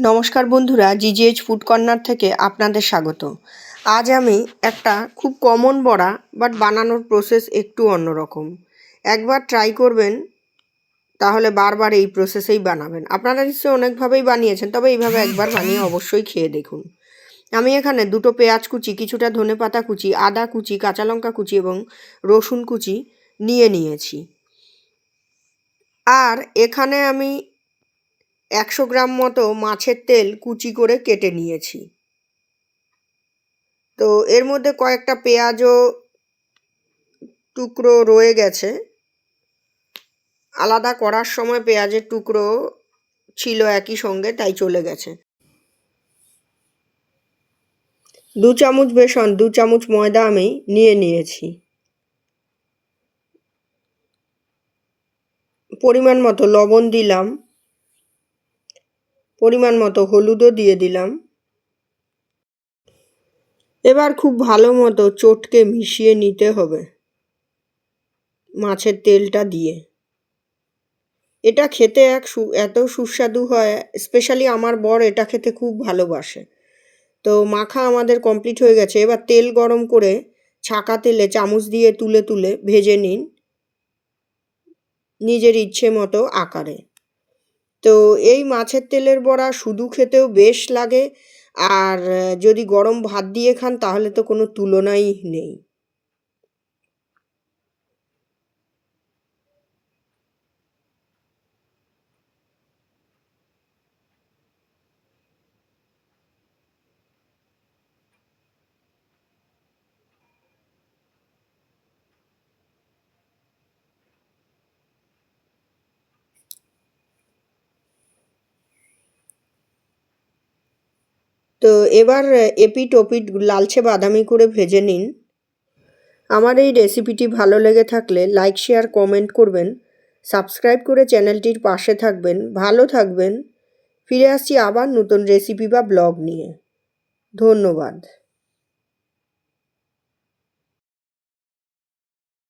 নমস্কার বন্ধুরা, জিজিএইচ food corner থেকে আপনাদের স্বাগত। আজ আমি একটা খুব কমন বড়া বাট বানানোর প্রসেস একটু অন্যরকম। একবার ট্রাই করবেন, তাহলে বারবার এই প্রসেসেই বানাবেন। আপনারা নিশ্চয়ই অনেকভাবেই বানিয়েছেন, তবে এইভাবে একবার বানিয়ে অবশ্যই খেয়ে দেখুন। আমি এখানে দুটো পেঁয়াজ কুচি, কিছুটা ধনে পাতা কুচি, আদা কুচি, কাঁচা লঙ্কা কুচি এবং রসুন কুচি নিয়ে নিয়েছি। আর এখানে আমি একশো গ্রাম মতো মাছের তেল কুচি করে কেটে নিয়েছি। তো এর মধ্যে কয়েকটা পেঁয়াজও টুকরো রয়ে গেছে। আলাদা করার সময় পেঁয়াজের টুকরো ছিল একই সঙ্গে, তাই চলে গেছে। দু চামচ বেসন, দু চামচ ময়দা আমি নিয়ে নিয়েছি। পরিমাণ মতো লবণ দিলাম। পরিমাণ মতো হলুদও দিয়ে দিলাম। এবার খুব ভালো মতো চটকে মিশিয়ে নিতে হবে মাছের তেলটা দিয়ে। এটা খেতে এক এত সুস্বাদু হয় স্পেশালি আমার বর এটা খেতে খুব ভালোবাসে। তো মাখা আমাদের কমপ্লিট হয়ে গেছে। এবার তেল গরম করে ছাকা তেলে চামচ দিয়ে তুলে তুলে ভেজে নিন নিজের ইচ্ছে মতো আকারে। তো এই মাছের তেলের বড়া শুধু খেতেও বেশ লাগে। আর যদি গরম ভাত দিয়ে খান, তাহলে তো কোনো তুলনাই নেই। তো এবার এপিট ওপিট লালচে বাদামি করে ভেজে নিন। আমার এই রেসিপিটি ভালো লেগে থাকলে লাইক, শেয়ার, কমেন্ট করবেন। সাবস্ক্রাইব করে চ্যানেলটির পাশে থাকবেন। ভালো থাকবেন। ফিরে আসছি আবার নতুন রেসিপি বা ব্লগ নিয়ে। ধন্যবাদ।